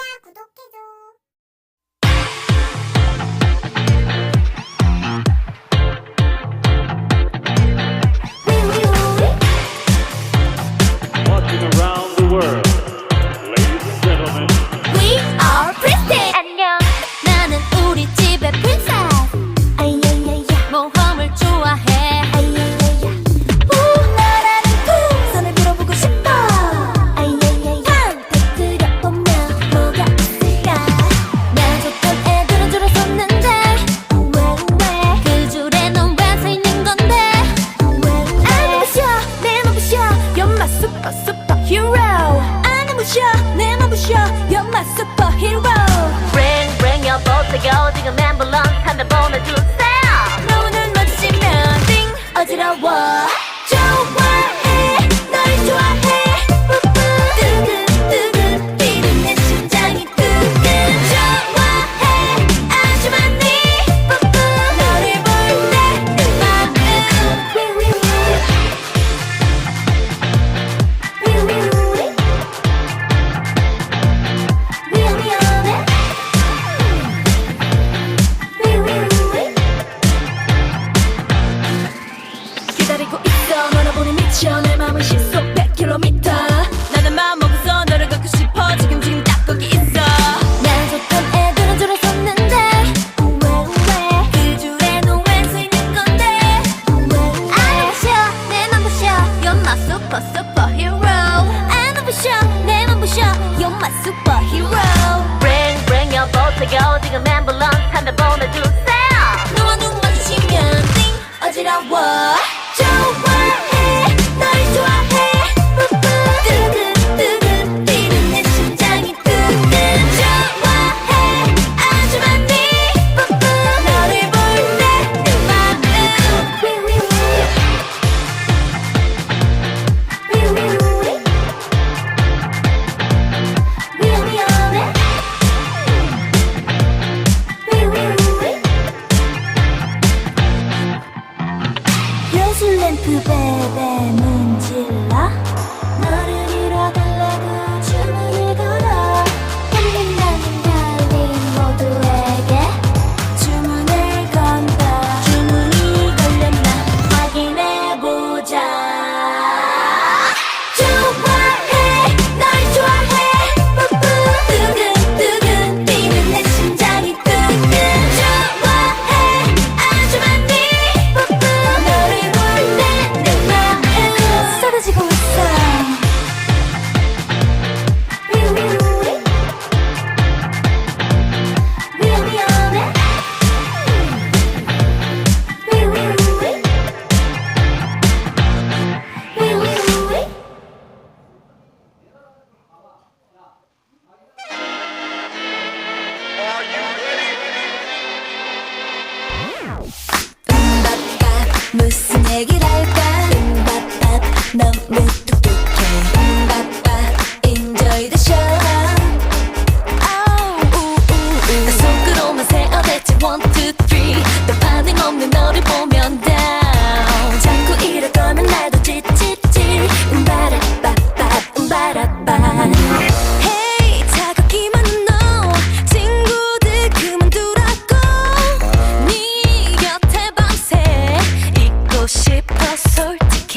좋아요 구독해줘. 기다리고 있어. 너나 보니 미쳐. 내 맘은 시속 100km 나는 마음 먹어서 너를 갖고 싶어. 지금 지금 딱 거기 있어. 난 좋던 애들은 줄었었는데. 우와 우와 그 줄에 노웬수 있는 건데. 우와 우와 I'm a show 내맘 부셔. You're my super super hero. I'm a show 내맘 부셔 You're my super 슬램프 베베 문질러? 무슨 얘기를 할까? 빔밥밥 너무 a sorte